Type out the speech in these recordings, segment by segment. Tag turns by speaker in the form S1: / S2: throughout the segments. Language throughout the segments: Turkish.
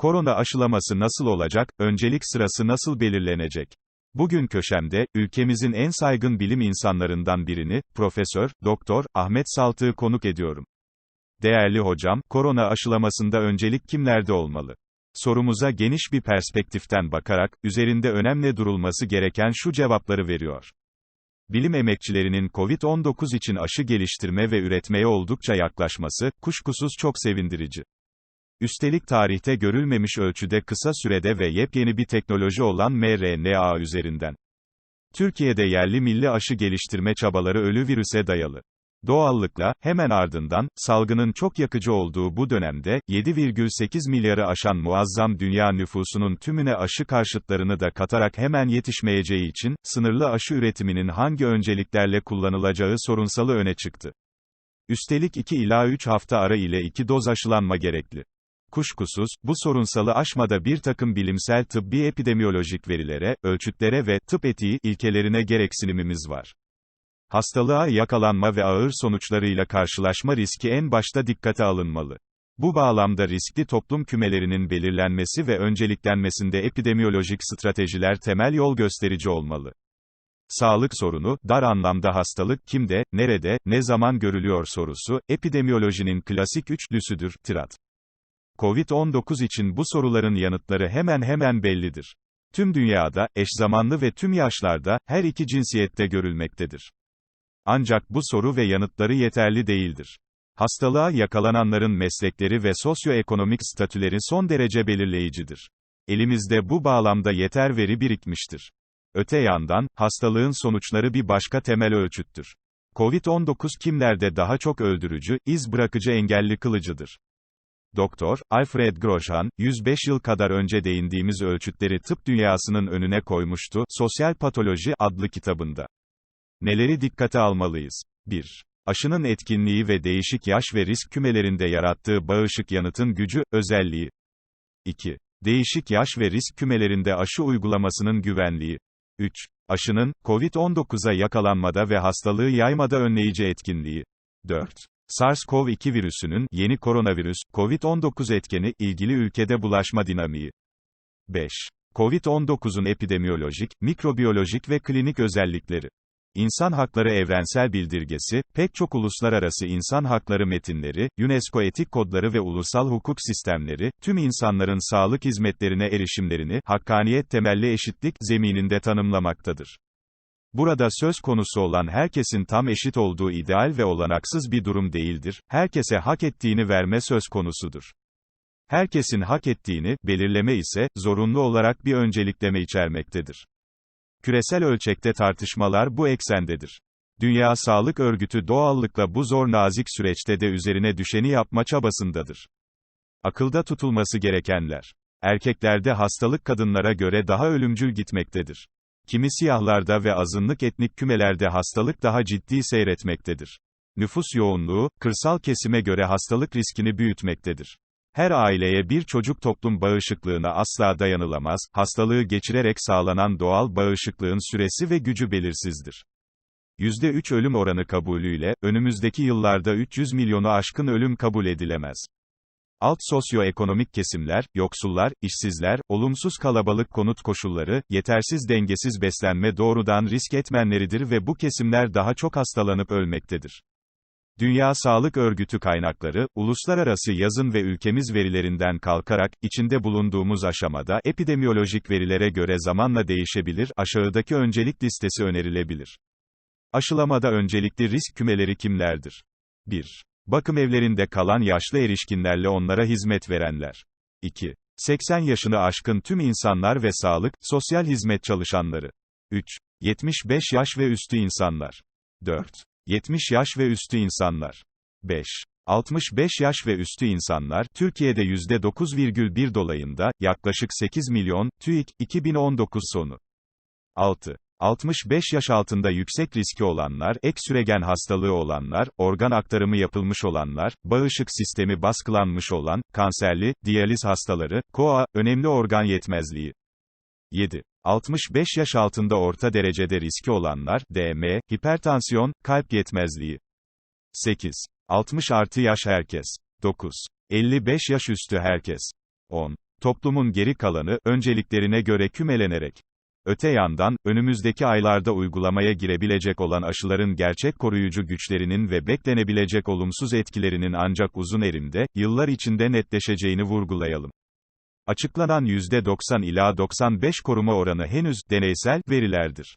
S1: Korona aşılaması nasıl olacak, öncelik sırası nasıl belirlenecek? Bugün köşemde, ülkemizin en saygın bilim insanlarından birini, Profesör, Doktor, Ahmet Saltık'ı konuk ediyorum. Değerli hocam, korona aşılamasında öncelik kimlerde olmalı? Sorumuza geniş bir perspektiften bakarak, üzerinde önemli durulması gereken şu cevapları veriyor. Bilim emekçilerinin COVID-19 için aşı geliştirme ve üretmeye oldukça yaklaşması, kuşkusuz çok sevindirici. Üstelik tarihte görülmemiş ölçüde kısa sürede ve yepyeni bir teknoloji olan mRNA üzerinden. Türkiye'de yerli milli aşı geliştirme çabaları ölü virüse dayalı. Doğallıkla, hemen ardından, salgının çok yakıcı olduğu bu dönemde, 7,8 milyarı aşan muazzam dünya nüfusunun tümüne aşı karşıtlarını da katarak hemen yetişmeyeceği için, sınırlı aşı üretiminin hangi önceliklerle kullanılacağı sorunsalı öne çıktı. Üstelik 2 ila 3 hafta ara ile 2 doz aşılanma gerekli. Kuşkusuz, bu sorunsalı aşmada bir takım bilimsel tıbbi epidemiyolojik verilere, ölçütlere ve tıp etiği ilkelerine gereksinimimiz var. Hastalığa yakalanma ve ağır sonuçlarıyla karşılaşma riski en başta dikkate alınmalı. Bu bağlamda riskli toplum kümelerinin belirlenmesi ve önceliklenmesinde epidemiyolojik stratejiler temel yol gösterici olmalı. Sağlık sorunu, dar anlamda hastalık kimde, nerede, ne zaman görülüyor sorusu, epidemiyolojinin klasik üçlüsüdür, tirat. Covid-19 için bu soruların yanıtları hemen hemen bellidir. Tüm dünyada, eş zamanlı ve tüm yaşlarda, her iki cinsiyette görülmektedir. Ancak bu soru ve yanıtları yeterli değildir. Hastalığa yakalananların meslekleri ve sosyoekonomik statüleri son derece belirleyicidir. Elimizde bu bağlamda yeter veri birikmiştir. Öte yandan, hastalığın sonuçları bir başka temel ölçüttür. Covid-19 kimlerde daha çok öldürücü, iz bırakıcı engelli kılıcıdır. Doktor, Alfred Grosjean, 105 yıl kadar önce değindiğimiz ölçütleri tıp dünyasının önüne koymuştu, Sosyal Patoloji adlı kitabında. Neleri dikkate almalıyız? 1. Aşının etkinliği ve değişik yaş ve risk kümelerinde yarattığı bağışık yanıtın gücü, özelliği. 2. Değişik yaş ve risk kümelerinde aşı uygulamasının güvenliği. 3. Aşının, COVID-19'a yakalanmada ve hastalığı yaymada önleyici etkinliği. 4. SARS-CoV-2 virüsünün, yeni koronavirüs, COVID-19 etkeni, ilgili ülkede bulaşma dinamiği. 5. COVID-19'un epidemiyolojik, mikrobiyolojik ve klinik özellikleri. İnsan Hakları Evrensel Bildirgesi, pek çok uluslararası insan hakları metinleri, UNESCO etik kodları ve ulusal hukuk sistemleri, tüm insanların sağlık hizmetlerine erişimlerini, hakkaniyet temelli eşitlik zemininde tanımlamaktadır. Burada söz konusu olan herkesin tam eşit olduğu ideal ve olanaksız bir durum değildir, herkese hak ettiğini verme söz konusudur. Herkesin hak ettiğini, belirleme ise, zorunlu olarak bir öncelikleme içermektedir. Küresel ölçekte tartışmalar bu eksendedir. Dünya Sağlık Örgütü doğallıkla bu zor nazik süreçte de üzerine düşeni yapma çabasındadır. Akılda tutulması gerekenler. Erkeklerde hastalık kadınlara göre daha ölümcül gitmektedir. Kimi siyahlarda ve azınlık etnik kümelerde hastalık daha ciddi seyretmektedir. Nüfus yoğunluğu, kırsal kesime göre hastalık riskini büyütmektedir. Her aileye bir çocuk toplum bağışıklığına asla dayanılamaz, hastalığı geçirerek sağlanan doğal bağışıklığın süresi ve gücü belirsizdir. %3 ölüm oranı kabulüyle, önümüzdeki yıllarda 300 milyonu aşkın ölüm kabul edilemez. Alt sosyoekonomik kesimler, yoksullar, işsizler, olumsuz kalabalık konut koşulları, yetersiz dengesiz beslenme doğrudan risk etmenleridir ve bu kesimler daha çok hastalanıp ölmektedir. Dünya Sağlık Örgütü kaynakları, uluslararası yazın ve ülkemiz verilerinden kalkarak, içinde bulunduğumuz aşamada, epidemiyolojik verilere göre zamanla değişebilir, aşağıdaki öncelik listesi önerilebilir. Aşılamada öncelikli risk kümeleri kimlerdir? 1. Bakım evlerinde kalan yaşlı erişkinlerle onlara hizmet verenler. 2. 80 yaşını aşkın tüm insanlar ve sağlık, sosyal hizmet çalışanları. 3. 75 yaş ve üstü insanlar. 4. 70 yaş ve üstü insanlar. 5. 65 yaş ve üstü insanlar, Türkiye'de %9,1 dolayında, yaklaşık 8 milyon, TÜİK, 2019 sonu. 6. 65 yaş altında yüksek riski olanlar, ek süregen hastalığı olanlar, organ aktarımı yapılmış olanlar, bağışık sistemi baskılanmış olan, kanserli, diyaliz hastaları, KOA, önemli organ yetmezliği. 7. 65 yaş altında orta derecede riski olanlar, DM, hipertansiyon, kalp yetmezliği. 8. 60 artı yaş herkes. 9. 55 yaş üstü herkes. 10. Toplumun geri kalanı, önceliklerine göre kümelenerek. Öte yandan, önümüzdeki aylarda uygulamaya girebilecek olan aşıların gerçek koruyucu güçlerinin ve beklenebilecek olumsuz etkilerinin ancak uzun erimde, yıllar içinde netleşeceğini vurgulayalım. Açıklanan %90 ila 95 koruma oranı henüz deneysel verilerdir.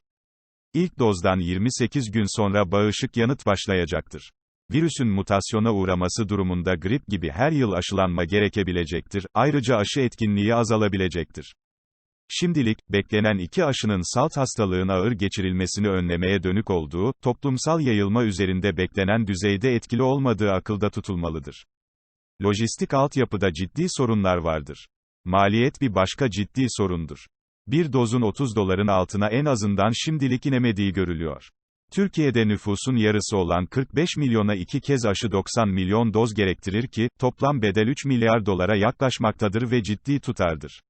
S1: İlk dozdan 28 gün sonra bağışık yanıt başlayacaktır. Virüsün mutasyona uğraması durumunda grip gibi her yıl aşılanma gerekebilecektir, ayrıca aşı etkinliği azalabilecektir. Şimdilik, beklenen iki aşının salt hastalığın ağır geçirilmesini önlemeye dönük olduğu, toplumsal yayılma üzerinde beklenen düzeyde etkili olmadığı akılda tutulmalıdır. Lojistik altyapıda ciddi sorunlar vardır. Maliyet bir başka ciddi sorundur. Bir dozun 30 doların altına en azından şimdilik inemediği görülüyor. Türkiye'de nüfusun yarısı olan 45 milyona iki kez aşı 90 milyon doz gerektirir ki, toplam bedel 3 milyar dolara yaklaşmaktadır ve ciddi tutardır.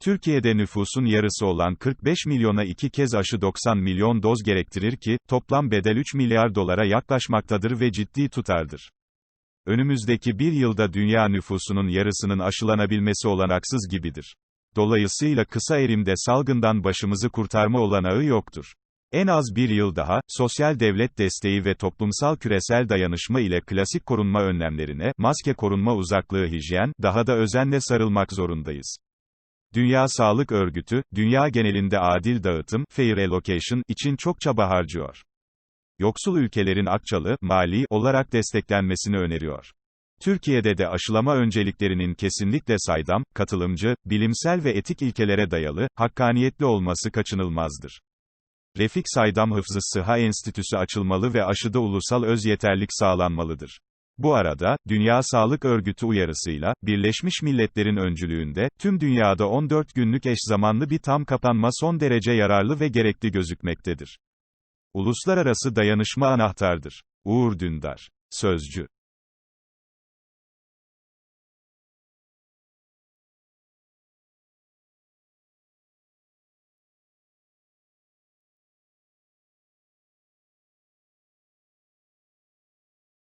S1: Türkiye'de nüfusun yarısı olan 45 milyona iki kez aşı 90 milyon doz gerektirir ki, toplam bedel 3 milyar dolara yaklaşmaktadır ve ciddi tutardır. Önümüzdeki bir yılda dünya nüfusunun yarısının aşılanabilmesi olanaksız gibidir. Dolayısıyla kısa erimde salgından başımızı kurtarma olanağı yoktur. En az bir yıl daha, sosyal devlet desteği ve toplumsal küresel dayanışma ile klasik korunma önlemlerine, maske korunma uzaklığı hijyen, daha da özenle sarılmak zorundayız. Dünya Sağlık Örgütü, dünya genelinde adil dağıtım, fair allocation, için çok çaba harcıyor. Yoksul ülkelerin akçalı, mali, olarak desteklenmesini öneriyor. Türkiye'de de aşılama önceliklerinin kesinlikle saydam, katılımcı, bilimsel ve etik ilkelere dayalı, hakkaniyetli olması kaçınılmazdır. Refik Saydam Hıfzı Sıha Enstitüsü açılmalı ve aşıda ulusal öz yeterlik sağlanmalıdır. Bu arada, Dünya Sağlık Örgütü uyarısıyla, Birleşmiş Milletler'in öncülüğünde, tüm dünyada 14 günlük eş zamanlı bir tam kapanma son derece yararlı ve gerekli gözükmektedir. Uluslararası dayanışma anahtardır. Uğur Dündar. Sözcü